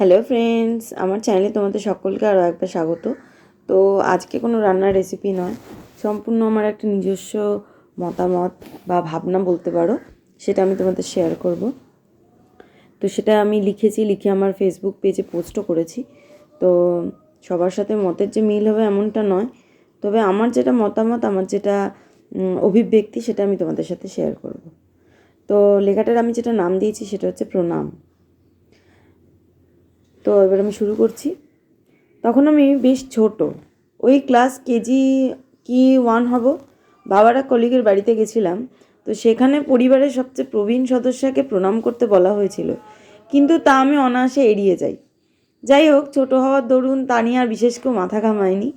Hello friends আমার চ্যানেলে তোমাদের সকলকে আরও একবার স্বাগত। তো আজকে কোনো রান্নার রেসিপি নয়। সম্পূর্ণ আমার একটা নিজস্ব মতামত বা ভাবনা বলতে পারো, সেটা আমি তোমাদের শেয়ার করব। তো সেটা আমি লিখেছি, লিখে আমার ফেসবুক পেজে পোস্টও করেছি। তো সবার সাথে মতের যে মিল হবে এমনটা নয়। তবে আমার যেটা মতামত, আমার যেটা অভিব্যক্তি, সেটা আমি তোমাদের সাথে শেয়ার করব। তো লেখাটার আমি যেটা নাম দিয়েছি, সেটা হচ্ছে প্রণাম। তো এবার আমি শুরু করছি। তখন আমি বেশ ছোট। ওই ক্লাস কেজি কি ওয়ান হব? বাবারা কলিগের বাড়িতে গেছিলাম। তো সেখানে পরিবারের সবচেয়ে প্রবীণ সদস্যকে প্রণাম করতে বলা হয়েছিল। কিন্তু তা আমি অনায়াসে এড়িয়ে যাই। যাই হোক, ছোট হওয়ার দরুন তা নিয়ে আর বিশেষ কেউ মাথা ঘামায়নি।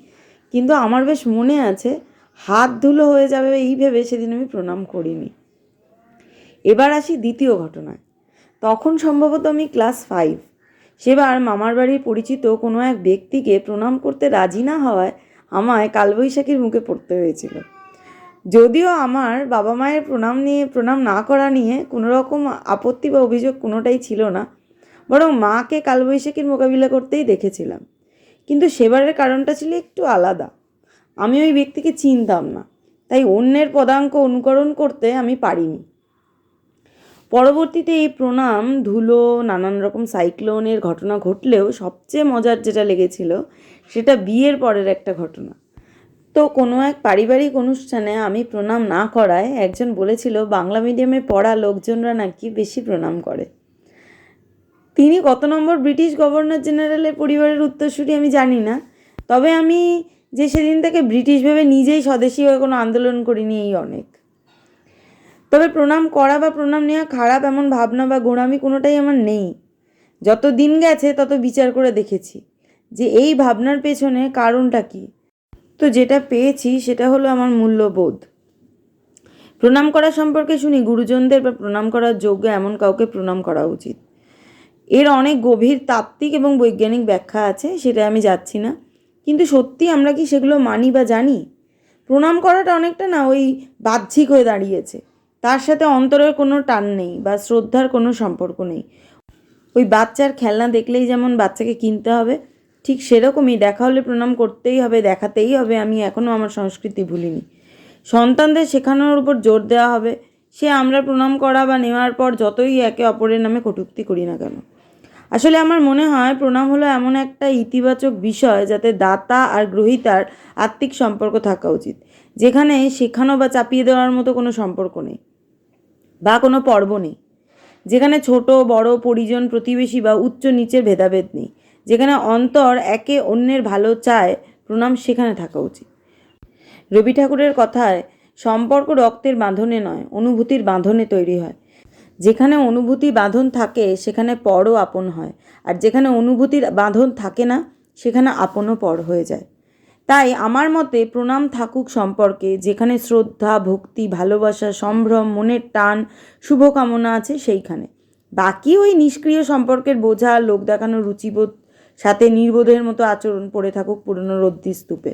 কিন্তু আমার বেশ মনে আছে, হাত ধুলো হয়ে যাবে এই ভেবে সেদিন আমি প্রণাম করিনি। এবার আসি দ্বিতীয় ঘটনায়। তখন সম্ভবত আমি ক্লাস ফাইভ সেবার মামার বাড়ির পরিচিত কোনো এক ব্যক্তিকে প্রণাম করতে রাজি না হওয়ায় আমায় কালবৈশাখীর মুখে পড়তে হয়েছিল। যদিও আমার বাবা মায়ের প্রণাম নিয়ে, প্রণাম না করা নিয়ে কোনো রকম আপত্তি বা অভিযোগ কোনোটাই ছিল না, বরং মাকে কালবৈশাখীর মোকাবিলা করতেই দেখেছিলাম। কিন্তু সেবারের কারণটা ছিল একটু আলাদা। আমি ওই ব্যক্তিকে চিনতাম না, তাই অন্যের পদাঙ্ক অনুকরণ করতে আমি পারিনি। পরবর্তীতে এই প্রণাম, ধুলো, নানান রকম সাইক্লোনের ঘটনা ঘটলেও সবচেয়ে মজার যেটা লেগেছিল, সেটা বিয়ের পরের একটা ঘটনা। তো কোনো এক পারিবারিক অনুষ্ঠানে আমি প্রণাম না করায় একজন বলেছিল, বাংলা মিডিয়ামে পড়া লোকজনরা নাকি বেশি প্রণাম করে। তিনি কত নম্বর ব্রিটিশ গভর্নর জেনারেলের পরিবারের উত্তরসূরি আমি জানি না, তবে আমি যে সেদিন থেকে ব্রিটিশ ভেবে নিজেই স্বদেশী হয়ে কোনো আন্দোলন করিনি এই অনেক। তবে প্রণাম করা বা প্রণাম নেওয়া খারাপ এমন ভাবনা বা গোড়ামি কোনোটাই আমার নেই। যত দিন গেছে, তত বিচার করে দেখেছি যে এই ভাবনার পেছনে কারণটা কী। তো যেটা পেয়েছি, সেটা হলো আমার মূল্যবোধ। প্রণাম করা সম্পর্কে শুনি, গুরুজনদের বা প্রণাম করার যোগ্য এমন কাউকে প্রণাম করা উচিত। এর অনেক গভীর তাত্ত্বিক এবং বৈজ্ঞানিক ব্যাখ্যা আছে, সেটা আমি যাচ্ছি না। কিন্তু সত্যি আমরা কি সেগুলো মানি বা জানি? প্রণাম করাটা অনেকটা না, ওই বাহ্যিক হয়ে দাঁড়িয়েছে। তার সাথে অন্তরের কোনো টান নেই বা শ্রদ্ধার কোনো সম্পর্ক নেই। ওই বাচ্চার খেলনা দেখলেই যেমন বাচ্চাকে কিনতে হবে, ঠিক সেরকমই দেখা হলে প্রণাম করতেই হবে, দেখাতেই হবে, আমি এখনও আমার সংস্কৃতি ভুলিনি। সন্তানদের শেখানোর উপর জোর দেওয়া হবে, সে আমরা প্রণাম করা বা নেওয়ার পর যতই একে অপরের নামে কটূক্তি করি না কেন। আসলে আমার মনে হয় প্রণাম হলো এমন একটা ইতিবাচক বিষয় যাতে দাতা আর গ্রহিতার আত্মিক সম্পর্ক থাকা উচিত, যেখানে শেখানো বা চাপিয়ে দেওয়ার মতো কোনো সম্পর্ক নেই। বা কোনো পর্ব নেই। যেখানে ছোট, বড়, পরিজন, প্রতিবেশী বা উচ্চ নিচের ভেদাভেদ নেই। যেখানে অন্তর একে অন্যের ভালো চায়, প্রণাম সেখানে থাকা উচিত। রবি ঠাকুরের কথায় সম্পর্ক রক্তের বাঁধনে নয়, অনুভূতির বাঁধনে তৈরি হয়। যেখানে অনুভূতি বাঁধন থাকে, সেখানে পরও আপন হয়। আর যেখানে অনুভূতির বাঁধন থাকে না, সেখানে আপনও পর হয়ে যায়। তাই আমার মতে প্রণাম থাকুক সম্পর্কে, যেখানে শ্রদ্ধা, ভক্তি, ভালোবাসা, সম্ভ্রম, মনের টান, শুভকামনা আছে সেইখানে। বাকি ওই নিষ্ক্রিয় সম্পর্কের বোঝা, লোক দেখানো রুচিবোধ, সাথে নির্বোধের মতো আচরণ পড়ে থাকুক পুরনো রদ্দি স্তূপে।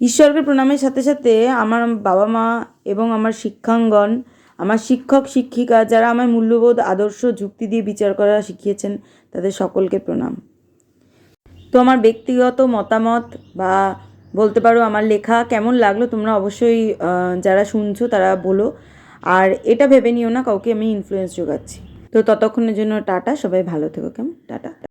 ঈশ্বরকে প্রণামের সাথে সাথে আমার বাবা মা এবং আমার শিক্ষাঙ্গন, আমার শিক্ষক, শিক্ষিকা, যারা আমার মূল্যবোধ, আদর্শ, যুক্তি দিয়ে বিচার করা শিখিয়েছেন, তাদের সকলকে প্রণাম। তো আমার ব্যক্তিগত মতামত বা বলতে পারো আমার লেখা কেমন লাগল তোমরা অবশ্যই যারা শুনছো তারা বলো। আর এটা ভেবে নিও না, কাউকে আমি ইনফ্লুয়েন্স যোগাচ্ছি। তো ততক্ষণের জন্য টাটা, সবাই ভালো থেকো, কেমন? টাটা।